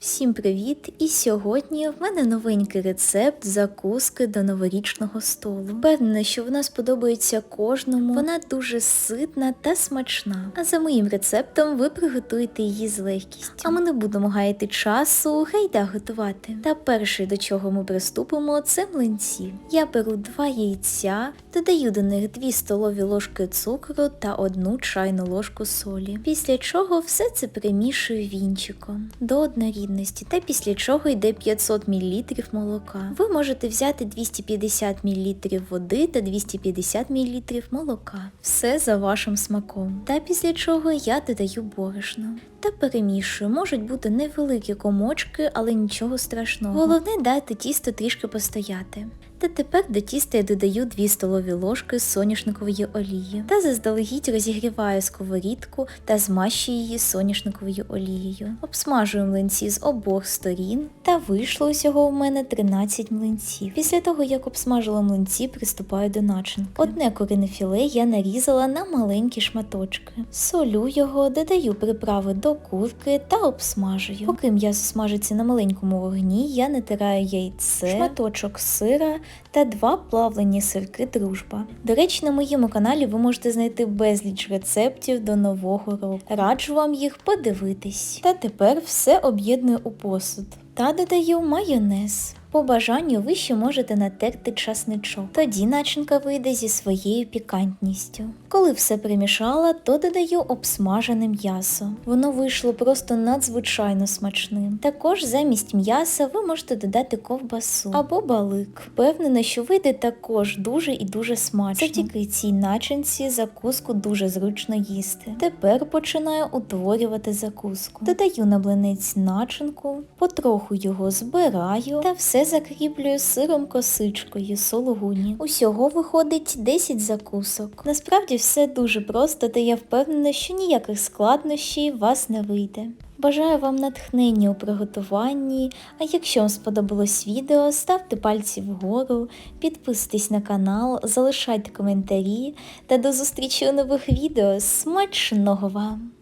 Всім привіт! І сьогодні в мене новенький рецепт закуски до новорічного столу. Впевнена, що вона сподобається кожному. Вона дуже ситна та смачна. А за моїм рецептом ви приготуєте її з легкістю. А ми не будемо гаяти часу, гайда готувати. Та перше, до чого ми приступимо, це млинці. Я беру два яйця, додаю до них 2 столові ложки цукру та одну чайну ложку солі. Після чого все це перемішую вінчиком до однорідності, та після чого йде 500 мл молока. Ви можете взяти 250 мл води та 250 мл молока. Все за вашим смаком. Та після чого я додаю борошно. Та перемішую, можуть бути невеликі комочки, але нічого страшного. Головне дати тісто трішки постояти. Та тепер до тіста я додаю 2 столові ложки соняшникової олії та заздалегідь розігріваю сковорідку та змащую її соняшниковою олією. Обсмажую млинці з обох сторін та вийшло усього у мене 13 млинців. Після того, як обсмажила млинці, приступаю до начинки. Одне курине філе я нарізала на маленькі шматочки. Солю його, додаю приправи до курки та обсмажую. Поки м'ясо смажиться на маленькому вогні, я натираю яйце, шматочок сира та два плавлені сирки дружба. До речі, на моєму каналі ви можете знайти безліч рецептів до нового року. Раджу вам їх подивитись. Та тепер все об'єдную у посуд. Та додаю майонез. По бажанню ви ще можете натерти часничок. Тоді начинка вийде зі своєю пікантністю. Коли все перемішала, то додаю обсмажене м'ясо. Воно вийшло просто надзвичайно смачним. Також замість м'яса ви можете додати ковбасу або балик. Впевнена, що вийде також дуже і дуже смачно. Завдяки цій начинці закуску дуже зручно їсти. Тепер починаю утворювати закуску. Додаю на блинець начинку, потроху його збираю та все закріплюю сиром косичкою сологуні. Усього виходить 10 закусок. Насправді все дуже просто, та я впевнена, що ніяких складнощів вас не вийде. Бажаю вам натхнення у приготуванні, а якщо вам сподобалось відео, ставте пальці вгору, підписуйтесь на канал, залишайте коментарі та до зустрічі у нових відео. Смачного вам!